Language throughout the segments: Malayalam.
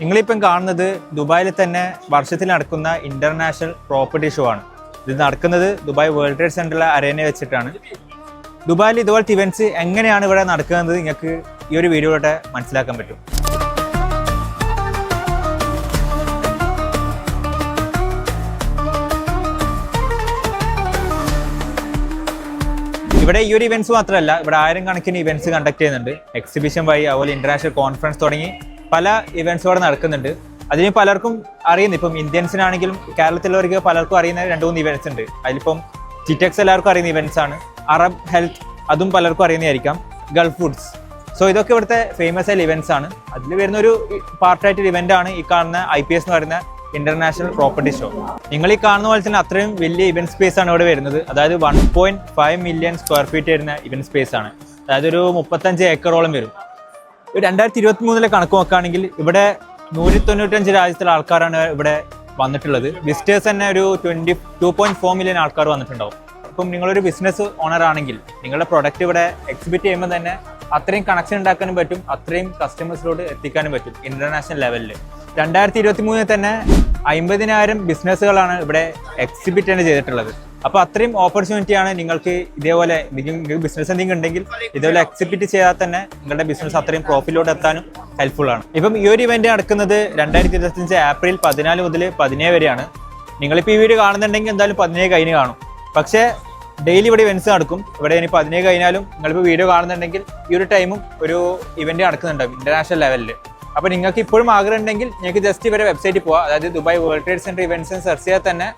നിങ്ങളിപ്പം കാണുന്നത് ദുബായിൽ തന്നെ വർഷത്തിൽ നടക്കുന്ന ഇന്റർനാഷണൽ പ്രോപ്പർട്ടി ഷോ ആണ്. ഇത് നടക്കുന്നത് ദുബായ് വേൾഡ് ട്രേഡ് സെന്ററിലെ അരേനെ വെച്ചിട്ടാണ്. ദുബായിൽ ഇതുപോലത്തെ ഇവന്റ്സ് എങ്ങനെയാണ് ഇവിടെ നടക്കുന്നത് നിങ്ങൾക്ക് ഈ ഒരു വീഡിയോയിലൂടെ മനസ്സിലാക്കാൻ പറ്റും. ഇവിടെ ഈ ഒരു ഇവന്റ്സ് മാത്രമല്ല ഇവിടെ ആയിരം കണക്കിന് ഇവന്റ്സ് കണ്ടക്ട് ചെയ്യുന്നുണ്ട്. എക്സിബിഷൻ വഴി അതുപോലെ ഇന്റർനാഷണൽ കോൺഫറൻസ് തുടങ്ങി. പല ഇവന്റ്സ് ഇവിടെ നടക്കുന്നുണ്ട്. അതിന് പലർക്കും അറിയുന്നു. ഇപ്പം ഇന്ത്യൻസിനാണെങ്കിലും കേരളത്തിലുള്ളവർക്ക് പലർക്കും അറിയുന്ന രണ്ട് മൂന്ന് ഇവന്റ്സ് ഉണ്ട്. അതിലിപ്പം ജിറ്റെക്സ് എല്ലാവർക്കും അറിയുന്ന ഇവന്റ്സ് ആണ്. അറബ് ഹെൽത്ത് അതും പലർക്കും അറിയുന്നതായിരിക്കാം. ഗൾഫ് ഫുഡ്സ് സോ ഇതൊക്കെ ഇവിടുത്തെ ഫേമസ് ആയ ഇവന്റ്സ് ആണ്. അതിൽ വരുന്ന ഒരു പാർട്ടായിട്ടൊരു ഇവന്റ് ആണ് ഈ കാണുന്ന ഐ പി എസ് എന്ന് പറയുന്ന ഇന്റർനാഷണൽ പ്രോപ്പർട്ടി ഷോ നിങ്ങൾ ഈ കാണുന്ന പോലെ തന്നെ അത്രയും വലിയ ഇവന്റ് സ്പേസ് ആണ് ഇവിടെ വരുന്നത്. അതായത് one point five million square feet വരുന്ന ഇവന്റ് സ്പേസ് ആണ്. അതായത് ഒരു മുപ്പത്തഞ്ച് ഏക്കറോളം വരും. രണ്ടായിരത്തി ഇരുപത്തി മൂന്നിലെ കണക്ക് നോക്കുകയാണെങ്കിൽ ഇവിടെ നൂറ്റി തൊണ്ണൂറ്റഞ്ച് രാജ്യത്തിലെ ആൾക്കാരാണ് ഇവിടെ വന്നിട്ടുള്ളത്. വിസിറ്റേഴ്സ് തന്നെ ഒരു twenty two point four million ആൾക്കാർ വന്നിട്ടുണ്ടാവും. ഇപ്പം നിങ്ങളൊരു ബിസിനസ് ഓണർ ആണെങ്കിൽ നിങ്ങളുടെ പ്രൊഡക്റ്റ് ഇവിടെ എക്സിബിറ്റ് ചെയ്യുമ്പോൾ തന്നെ അത്രയും കണക്ഷൻ ഉണ്ടാക്കാനും പറ്റും അത്രയും കസ്റ്റമേഴ്സിലോട്ട് എത്തിക്കാനും പറ്റും ഇന്റർനാഷണൽ ലെവലിൽ രണ്ടായിരത്തി ഇരുപത്തി മൂന്നിൽ തന്നെ അമ്പതിനായിരം ബിസിനസ്സുകളാണ് ഇവിടെ എക്സിബിറ്റ് തന്നെ ചെയ്തിട്ടുള്ളത്. അപ്പോൾ അത്രയും ഓപ്പർച്യൂണിറ്റി ആണ് നിങ്ങൾക്ക് ഇതേപോലെ ബിസിനസ് എന്തെങ്കിലും ഉണ്ടെങ്കിൽ ഇതേപോലെ എക്സിബിറ്റ് ചെയ്താൽ തന്നെ നിങ്ങളുടെ ബിസിനസ് അത്രയും പ്രോഫിറ്റിലോട്ട് എത്താനും ഹെൽപ്ഫുൾ ആണ്. ഇപ്പം ഈ ഒരു ഇവന്റ് നടക്കുന്നത് രണ്ടായിരത്തി ഇരുപത്തഞ്ച് ഏപ്രിൽ പതിനാല് മുതൽ പതിനേഴ് വരെയാണ്. നിങ്ങളിപ്പോൾ ഈ വീഡിയോ കാണുന്നുണ്ടെങ്കിൽ എന്തായാലും പതിനേഴ് കഴിഞ്ഞ് കാണും. പക്ഷേ ഡെയിലി ഇവിടെ ഇവന്റ്സ് നടക്കും. ഇവിടെ ഇനി പതിനേഴ് കഴിഞ്ഞാലും നിങ്ങളിപ്പോൾ വീഡിയോ കാണുന്നുണ്ടെങ്കിൽ ഈ ഒരു ടൈമും ഒരു ഇവന്റ് നടക്കുന്നുണ്ടാവും ഇന്റർനാഷണൽ ലെവലിൽ അപ്പോൾ നിങ്ങൾക്ക് ഇപ്പോഴും ആഗ്രഹം ഉണ്ടെങ്കിൽ നിങ്ങൾക്ക് ജസ്റ്റ് ഇവരെ വെബ്സൈറ്റിൽ പോകാം അതായത് Dubai world trade centre events search ചെയ്താൽ തന്നെ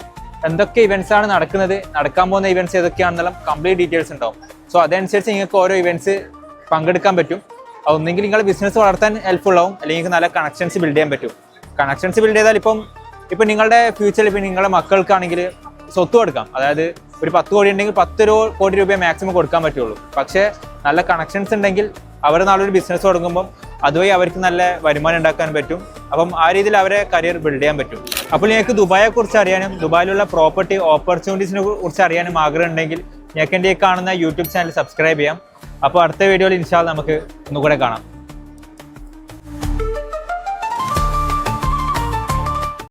എന്തൊക്കെ ഇവന്റ്സ് ആണ് നടക്കുന്നത് നടക്കാൻ പോകുന്ന ഇവന്റ്സ് ഏതൊക്കെയാണെന്നുള്ള കംപ്ലീറ്റ് ഡീറ്റെയിൽസ് ഉണ്ടാവും. സോ അതനുസരിച്ച് നിങ്ങൾക്ക് ഓരോ ഇവന്റ്സ് പങ്കെടുക്കാൻ പറ്റും. ഒന്നെങ്കിൽ നിങ്ങൾ ബിസിനസ് വളർത്താൻ ഹെൽപ്ഫുൾ ആവും അല്ലെങ്കിൽ നല്ല കണക്ഷൻസ് ബിൽഡ് ചെയ്യാൻ പറ്റും. കണക്ഷൻസ് ബിൽഡ് ചെയ്താൽ ഇപ്പം ഇപ്പം നിങ്ങളുടെ ഫ്യൂച്ചറിൽ ഇപ്പം നിങ്ങളുടെ മക്കൾക്കാണെങ്കിൽ സ്വത്ത് കൊടുക്കാം. അതായത് ഒരു പത്ത് കോടി ഉണ്ടെങ്കിൽ പത്ത് രൂപ കോടി രൂപയെ മാക്സിമം കൊടുക്കാൻ പറ്റുള്ളൂ. പക്ഷേ നല്ല കണക്ഷൻസ് ഉണ്ടെങ്കിൽ അവർ നാളൊരു ബിസിനസ് തുടങ്ങുമ്പം അതുവഴി അവർക്ക് നല്ല വരുമാനം ഉണ്ടാക്കാൻ പറ്റും. അപ്പം ആ രീതിയിൽ അവരെ കരിയർ ബിൽഡ് ചെയ്യാൻ പറ്റും. അപ്പോൾ ഞങ്ങൾക്ക് ദുബായെ കുറിച്ച് അറിയാനും ദുബായിലുള്ള പ്രോപ്പർട്ടി ഓപ്പർച്യൂണിറ്റീസിനെ കുറിച്ച് അറിയാനും ആഗ്രഹം ഉണ്ടെങ്കിൽ ഞങ്ങൾക്ക് എന്റെ കാണുന്ന യൂട്യൂബ് ചാനൽ സബ്സ്ക്രൈബ് ചെയ്യാം. അപ്പോൾ അടുത്ത വീഡിയോയിൽ ഇൻഷാൽ നമുക്ക് ഒന്നുകൂടെ കാണാം.